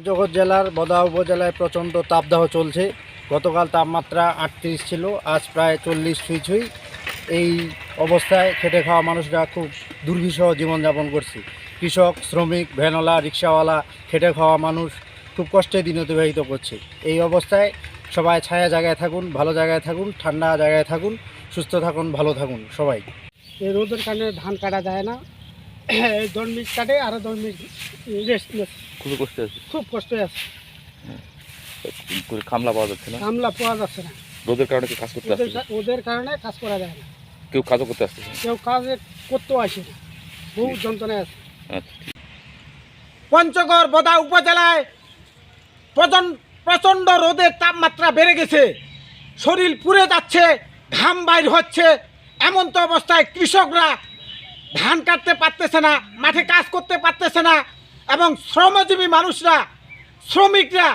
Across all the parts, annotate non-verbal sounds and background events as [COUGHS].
পঞ্চগড় জেলার বদা উপজেলায় প্রচণ্ড তাপদাহ চলছে। গতকাল তাপমাত্রা আটত্রিশ ছিল, আজ প্রায় চল্লিশ ছুঁই ছুঁই এই অবস্থায় খেটে খাওয়া মানুষরা খুব দুর্বিষহ জীবনযাপন করছে। কৃষক, শ্রমিক, ভ্যানওয়ালা, রিক্সাওয়ালা, খেটে খাওয়া মানুষ খুব কষ্টে দিন অতিবাহিত করছে। এই অবস্থায় সবাই ছায়া জায়গায় থাকুন, ভালো জায়গায় থাকুন, ঠান্ডা জায়গায় থাকুন, সুস্থ থাকুন, ভালো থাকুন সবাই। এই রোদের কারণে ধান কাটা যায় না। [COUGHS] দশ মিনিট কাটে আরও দশ মিনিট রেস্ট নিচ্ছে খুবই কষ্ট আছে। খুব কষ্ট আছে। খামলা পাওয়া যাচ্ছে না? কামলা পাওয়া যাচ্ছে না। রোদের কারণে কি কাজ করতে আসছে ওদের কারণে কাজ করা যায় না। কেউ কাজও করতে আসছে। কেউ কাজ করতেও আসে না। বহু যন্ত্রণায় আছে। আচ্ছা পঞ্চগড় বদা উপজেলায় প্রচণ্ড রোদের তাপমাত্রা বেড়ে গেছে। শরীর পুড়ে যাচ্ছে ঘাম বাইর হচ্ছে। এমন তো অবস্থায় কৃষকরা ধান কাটতে পারতেছে না মাঠে কাজ করতে পারতেছে না এবং শ্রমজীবী মানুষরা শ্রমিকরা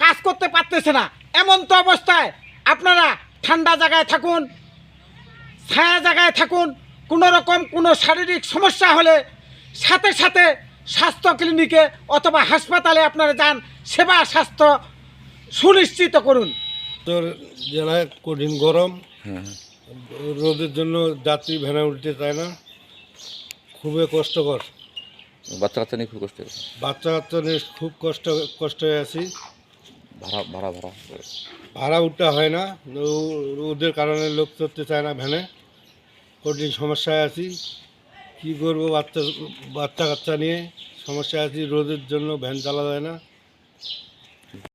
কাজ করতে পারতেছে না। এমন তো অবস্থায় আপনারা ঠান্ডা জায়গায় থাকুন ছায়া জায়গায় থাকুন কোনো রকম কোনো শারীরিক সমস্যা হলে সাথে সাথে স্বাস্থ্য ক্লিনিকে অথবা হাসপাতালে আপনারা যান সেবা স্বাস্থ্য সুনিশ্চিত করুন। তোর জেলায় কঠিন গরম হ্যাঁ। রোদের জন্য যাত্রী ভ্যানে উঠতে চায় না। খুবই কষ্টকর। বাচ্চা কাচ্চা নিয়ে খুব কষ্ট বাচ্চা কাচ্চা নিয়ে খুব কষ্ট কষ্ট হয়ে আছি। ভাড়া ভাড়া ভাড়া? ভাড়া উঠতে হয় না। ও- রোদের কারণে লোক চড়তে চায় না ভ্যানে। কঠিন সমস্যায় আছি। কী করব বাচ্চা বাচ্চা কাচ্চা নিয়ে? সমস্যায় আছি। রোদের জন্য ভ্যান চালা যায় না।